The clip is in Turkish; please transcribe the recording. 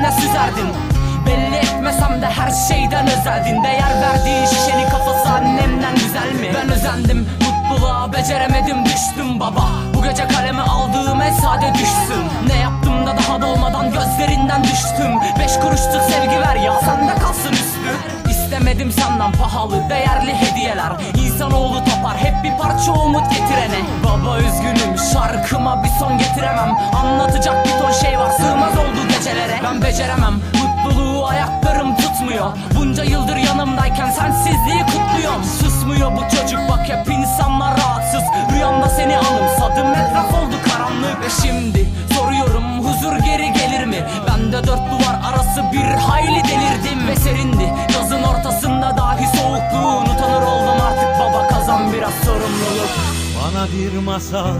içine süzerdin Belli etmesem de her şeyden özeldin Değer verdiğin şişenin kafası annemden güzel mi? Ben özendim mutluluğa beceremedim düştüm baba. Bu gece kaleme aldığım en sade düşsün. Ne yaptım da daha dolmadan gözlerinden düştüm? Beş kuruşluk sevgi ver ya sende kalsın üstü İstemedim senden pahalı değerli hediyeler. İnsanoğlu tapar hep bir parça umut getirene Baba üzgünüm şarkıma bir son getiremem. Anlatacak bir ton şey var sığmaz oldu gecelere. Ben beceremem mutluluğu ayaklarım tutmuyor. Bunca yıldır yanımdayken sensizliği kutluyorum. Susmuyor bu çocuk bak hep insanlar rahatsız. Rüyamda seni anımsadım etraf oldu karanlık. Ve şimdi soruyorum huzur geri gelir mi? Ben de dört duvar arası bir hayli delirdim. Ve serindi Yazın ortasında dahi soğukluğun utanır oldum. Artık baba kazan biraz sorumluluk Bana bir masal